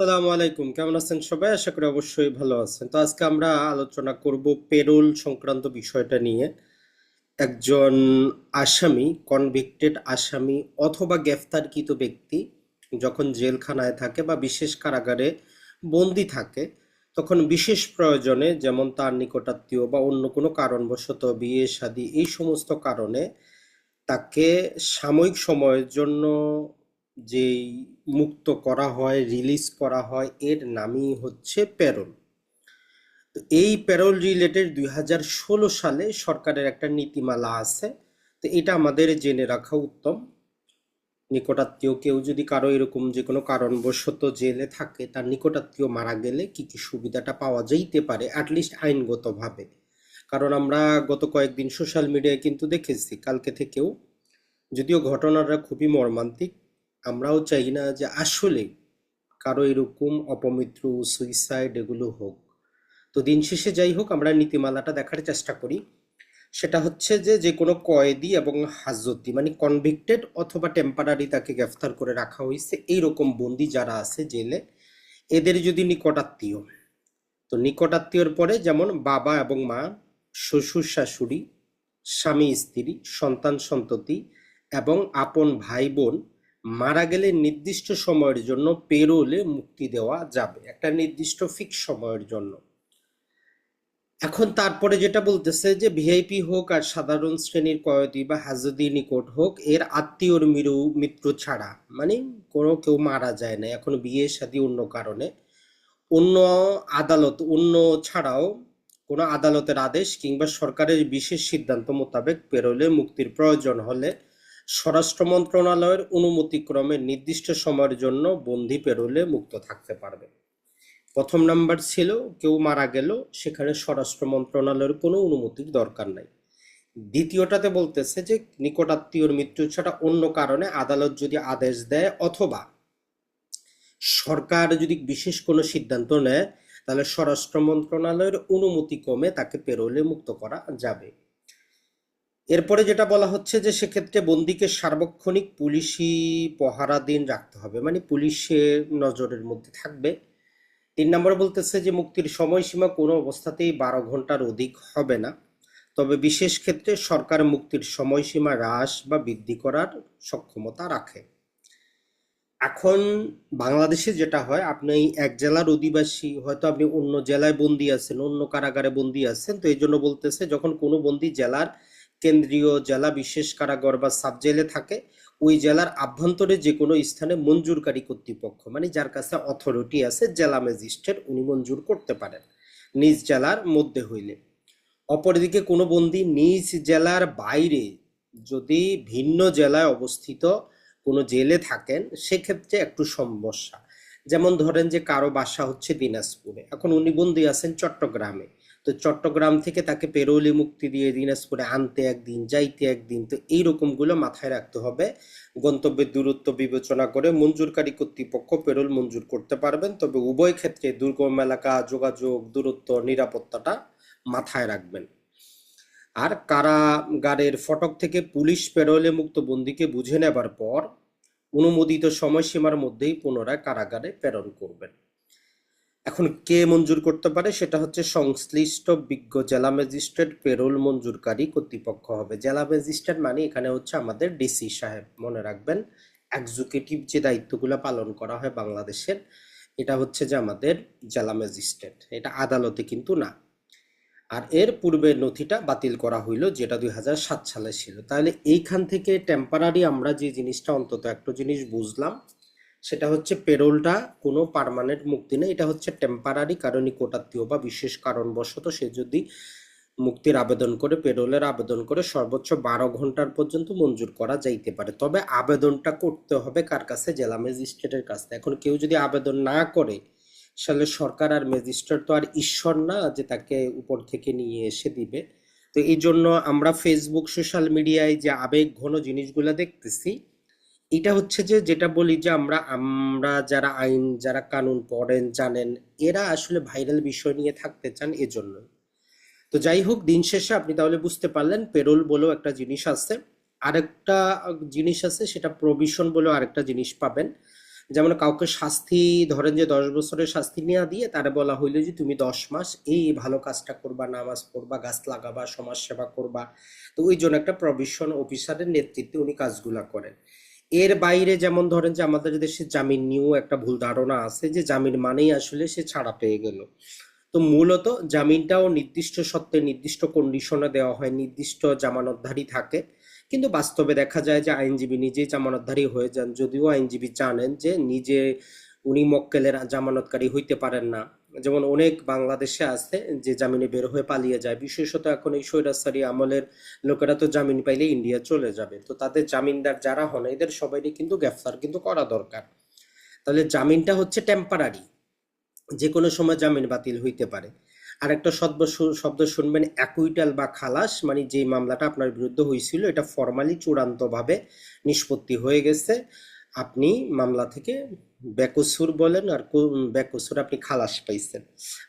আসসালামু আলাইকুম। কেমন আছেন সবাই? আশা করি অবশ্যই ভালো আছেন। তো আজকে আমরা আলোচনা করব পেরোল সংক্রান্ত বিষয়টা নিয়ে। একজন আসামি কনভিক্টেড আসামি অথবা গ্রেফতারকৃত ব্যক্তি যখন জেলখানায় থাকে বা বিশেষ কারাগারে বন্দি থাকে, তখন বিশেষ প্রয়োজনে, যেমন তার নিকটাত্মীয় বা অন্য কোনো কারণবশত বিয়ে, শাদী, এই সমস্ত কারণে তাকে সাময়িক সময়ের জন্য যেই মুক্ত করা হয় রিলিজ করা হয়, এর নামই হচ্ছে প্যারোল তো এই প্যারোল রিলেটেড দুই হাজার ষোলো সালে সরকারের একটা নীতিমালা আছে। তো এটা আমাদের জেনে রাখা উত্তম। নিকটাত্মীয় কেউ যদি কারও এরকম যে কোনো কারণবশত জেলে থাকে, তার নিকটাত্মীয় মারা গেলে কি কি সুবিধাটা পাওয়া যাইতে পারে অ্যাটলিস্ট আইনগতভাবে। কারণ আমরা গত কয়েকদিন সোশ্যাল মিডিয়ায় কিন্তু দেখেছি, কালকে থেকেও। যদিও ঘটনাটা খুবই মর্মান্তিক আমরাও চাই না যে আসলে কারও এরকম অপমৃত্যু সুইসাইড এগুলো হোক। তো দিন শেষে যাই হোক, আমরা নীতিমালাটা দেখার চেষ্টা করি। সেটা হচ্ছে যে যে কোনো কয়েদি এবং হাজতি মানে কনভিক্টেড অথবা টেম্পারারি তাকে গ্রেফতার করে রাখা হয়েছে, এইরকম বন্দি যারা আছে জেলে, এদের যদি নিকটাত্মীয়। তো নিকটাত্মীয়র পরে যেমন বাবা এবং মা, শ্বশুর শাশুড়ি, স্বামী, স্ত্রী, সন্তান, সন্ততি এবং আপন ভাই, বোন মারা গেলে নির্দিষ্ট সময়ের জন্য পেরোলে মুক্তি দেওয়া যাবে, একটা নির্দিষ্ট ফিক্স সময়ের জন্য। এখন তারপরে যেটা বলতেছে যে ভিআইপি হোক আর সাধারণ শ্রেণির কয়েদি বা হাজদি নিকট হোক, এর আত্মীয়র মিরু মৃত্যু ছাড়া মানে কোনো কেউ মারা যায় না, এখন বিয়ে শাদী অন্য কারণে। অন্য আদালত, অন্য ছাড়াও কোনো আদালতের আদেশ কিংবা সরকারের বিশেষ সিদ্ধান্ত মোতাবেক পেরোলে মুক্তির প্রয়োজন হলে স্বরাষ্ট্র মন্ত্রণালয়ের অনুমতিক্রমে নির্দিষ্ট সময়ের জন্য বন্দি পেরোলে মুক্ত থাকতে পারবে। প্রথম নাম্বার ছিল, কেউ মারা গেল, সেখানে স্বরাষ্ট্র মন্ত্রণালয়ের কোনো অনুমতির দরকার নাই। দ্বিতীয়টাতে বলতেছে যে, নিকটাত্মীয়র মৃত্যু ছাড়া অন্য কারণে আদালত যদি আদেশ দেয় অথবা সরকার যদি বিশেষ কোনো সিদ্ধান্ত নেয়, তাহলে স্বরাষ্ট্র মন্ত্রণালয়ের অনুমতি কমে তাকে পেরোলে মুক্ত করা যাবে। এরপরে যেটা বলা হচ্ছে যে সেক্ষেত্রে বন্দিকে সার্বক্ষণিক পুলিশি পহারাধীন রাখতে হবে। মানে পুলিশের নজরের মধ্যে থাকবে। তিন নম্বরে বলতেছে যে মুক্তির সময়সীমা কোনো অবস্থাতেই বারো ঘণ্টার অধিক হবে না। তবে বিশেষ ক্ষেত্রে সরকার মুক্তির সময়সীমা হ্রাস বা বৃদ্ধি করার সক্ষমতা রাখে। এখন বাংলাদেশে যেটা হয়, আপনি এক জেলার অধিবাসী, হয়তো আপনি অন্য জেলায় বন্দি আছেন, অন্য কারাগারে বন্দি আছেন, তো এই জন্য বলতেছে যখন কোনো বন্দি জেলার কেন্দ্রীয় জেলা বিশেষ কারাগার বা সাব জেলে থাকে, ওই জেলার আভ্যন্তরে যে কোনো স্থানে মঞ্জুরকারী কর্তৃপক্ষ মানে যার কাছে অথরিটি আছে, জেলা ম্যাজিস্ট্রেট উনি মঞ্জুর করতে পারেন, নিজ জেলার মধ্যে হইলে। অপরদিকে কোনো বন্দি নিজ জেলার বাইরে যদি ভিন্ন জেলায় অবস্থিত কোনো জেলে থাকেন, সেক্ষেত্রে একটু সমস্যা। যেমন ধরেন যে কারও বাসা হচ্ছে দিনাজপুরে, এখন উনি বন্দি আছেন চট্টগ্রামে। তো চট্টগ্রাম থেকে তাকে পেরোলি মুক্তি দিয়ে দিনাজপুরে আনতে একদিন, যাইতে একদিন, তো এই রকমগুলো মাথায় রাখতে হবে। গন্তব্যের দূরত্ব বিবেচনা করে মঞ্জুরকারী কর্তৃপক্ষ পেরোল মঞ্জুর করতে পারবেন, তবে উভয় ক্ষেত্রে দুর্গম এলাকা, যোগাযোগ, দূরত্ব, নিরাপত্তাটা মাথায় রাখবেন। আর কারাগারের ফটক থেকে পুলিশ পেরোলে মুক্ত বন্দিকে বুঝে নেবার পর অনুমোদিত সময়সীমার মধ্যেই পুনরায় কারাগারে প্রেরণ করবেন। এখন কে মঞ্জুর করতে পারে সেটা হচ্ছে সংশ্লিষ্ট বিজ্ঞ জেলা ম্যাজিস্ট্রেট পেরোল মঞ্জুরকারী কর্তৃপক্ষ হবে। জেলা ম্যাজিস্ট্রেট মানে এখানে হচ্ছে আমাদের ডিসি সাহেব। মনে রাখবেন এক্সিকিউটিভ যে দায়িত্বগুলো পালন করা হয় বাংলাদেশের, এটা হচ্ছে যে আমাদের জেলা ম্যাজিস্ট্রেট। এটা আদালতে কিন্তু না। আর এর পূর্বের নথিটা বাতিল করা হইল যেটা দুই সালে ছিল। তাহলে এইখান থেকে টেম্পারারি আমরা যে জিনিসটা অন্তত একটা জিনিস বুঝলাম সেটা হচ্ছে পেরোলটা কোনো পার্মানেন্ট মুক্তি নেই। এটা হচ্ছে টেম্পারারি কারণই কোটাত্মীয় বা বিশেষ কারণবশত সে যদি মুক্তির আবেদন করে, পেরোলের আবেদন করে, সর্বোচ্চ বারো ঘণ্টার পর্যন্ত মঞ্জুর করা যাইতে পারে। তবে আবেদনটা করতে হবে কার কাছে? জেলা ম্যাজিস্ট্রেটের কাছে এখন কেউ যদি আবেদন না করে আসলে সরকার আর ম্যাজিস্ট্রেট তো আর ঈশ্বর না যে তাকে উপর থেকে নিয়ে এসে দিবে। তো এই জন্য আমরা ফেসবুক সোশ্যাল মিডিয়ায় যে আবেগ ঘন জিনিসগুলো দেখতেছি এটা হচ্ছে যে, যেটা বলি যে, আমরা আমরা যারা আইন, যারা কানুন পড়েন, জানেন, এরা আসলে ভাইরাল বিষয় নিয়ে থাকতে চান এজন্য। তো যাই হোক, দিন শেষে আপনি তাহলে বুঝতে পারলেন, পেরোল বলেও একটা জিনিস আছে। আরেকটা জিনিস আছে, সেটা প্রভিশন বলেও আরেকটা জিনিস পাবেন। যেমন কাউকে শাস্তি, ধরেন যে, দশ বছরের শাস্তি নেওয়া দিয়ে তারা বলা হইল যে, তুমি দশ মাস এই ভালো কাজটা করবা, নামাজ পড়বা, গাছ লাগাবা সমাজ সেবা করবা। তো ওই জন্য একটা প্রভিশন অফিসারের নেতৃত্বে উনি কাজগুলা করেন। এর বাইরে যেমন ধরেন যে আমাদের দেশে জামিন নিয়েও একটা ভুল ধারণা আছে যে জামিন মানেই আসলে সে ছাড়া পেয়ে গেল। তো মূলত জামিনটাও নির্দিষ্ট সত্ত্বে নির্দিষ্ট কন্ডিশনে দেওয়া হয়, নির্দিষ্ট জামানতধারী থাকে। কিন্তু বাস্তবে দেখা যায় যে আইনজীবী নিজেই জামানতধারী হয়ে যান, যদিও আইনজীবী জানেন যে নিজে উনি মক্কেলের জামানতকারী হইতে পারেন না। যেমন অনেক বাংলাদেশে আছে যে জামিনে বের হয়ে পালিয়ে যায়। বিশেষত এখন এই স্বৈরাচারী আমলের লোকেরা তো জামিন পাইলে ইন্ডিয়া চলে যাবে। তো তাদের জামিনদার যারা হন, এদের সবাইকে কিন্তু গ্রেফতার কিন্তু করা দরকার। তাহলে জামিনটা হচ্ছে টেম্পারারি যে কোনো সময় জামিন বাতিল হইতে পারে। আর একটা শব্দ শব্দ শুনবেন অ্যাকুইটাল বা খালাস মানে যে মামলাটা আপনার বিরুদ্ধে হয়েছিল এটা ফর্মালি চূড়ান্তভাবে নিষ্পত্তি হয়ে গেছে। আপনি মামলা থেকে বেকসুর বলেন আর বেকসুর আপনি খালাস পাইছেন।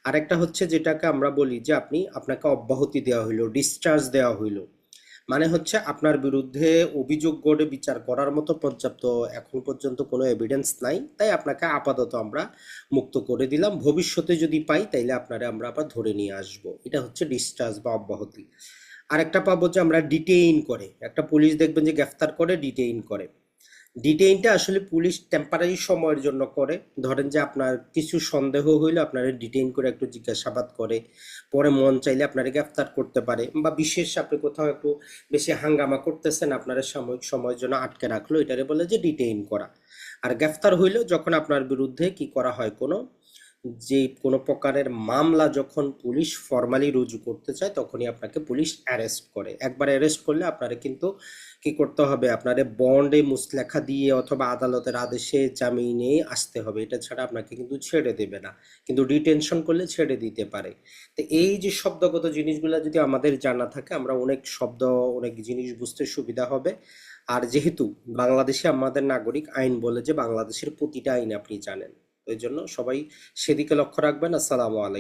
আর একটা হচ্ছে যেটাকে আমরা বলি যে আপনি আপনাকে অব্যাহতি দেওয়া হইল ডিসচার্জ দেওয়া হইল। মানে হচ্ছে আপনার বিরুদ্ধে অভিযোগ গড়ে বিচার করার মতো পর্যাপ্ত এখন পর্যন্ত কোনো এভিডেন্স নাই, তাই আপনাকে আপাতত আমরা মুক্ত করে দিলাম। ভবিষ্যতে যদি পাই, তাইলে আপনারা আমরা আবার ধরে নিয়ে আসব। এটা হচ্ছে ডিসচার্জ বা অব্যাহতি। আরেকটা পাবো যে আমরা ডিটেইন করে। একটা পুলিশ দেখবেন যে গ্রেফতার করে ডিটেইন করে। ডিটেইনটা আসলে পুলিশ টেম্পারারি সময়ের জন্য করে। ধরেন যে আপনার কিছু সন্দেহ হইলে আপনারা ডিটেইন করে একটু জিজ্ঞাসাবাদ করে। পরে মন চাইলে আপনারা গ্রেফতার করতে পারে। বা বিশেষ আপনি কোথাও একটু বেশি হাঙ্গামা করতেছেন, আপনারা সাময়িক সময়ের জন্য আটকে রাখল, এটারে বলে যে ডিটেইন করা। আর গ্রেফতার হইলেও যখন আপনার বিরুদ্ধে কি করা হয় কোনো যে কোনো প্রকারের মামলা যখন পুলিশ ফর্মালি রুজু করতে চায়, তখনই আপনাকে পুলিশ অ্যারেস্ট করে। একবার অ্যারেস্ট করলে আপনারা কিন্তু কি করতে হবে? আপনারে বন্ডে মুসলেখা দিয়ে অথবা আদালতের আদেশে জামিনে আসতে হবে। এটা ছাড়া আপনাকে কিন্তু ছেড়ে দেবে না। কিন্তু ডিটেনশন করলে ছেড়ে দিতে পারে। তো এই যে শব্দগত জিনিসগুলো যদি আমাদের জানা থাকে, আমরা অনেক শব্দ, অনেক জিনিস বুঝতে সুবিধা হবে। আর যেহেতু বাংলাদেশে আমাদের নাগরিক আইন বলে যে, বাংলাদেশের প্রতিটা আইন আপনি জানেন। এই জন্য সবাই সেদিকে লক্ষ্য রাখবেন। আসসালামু আলাইকুম।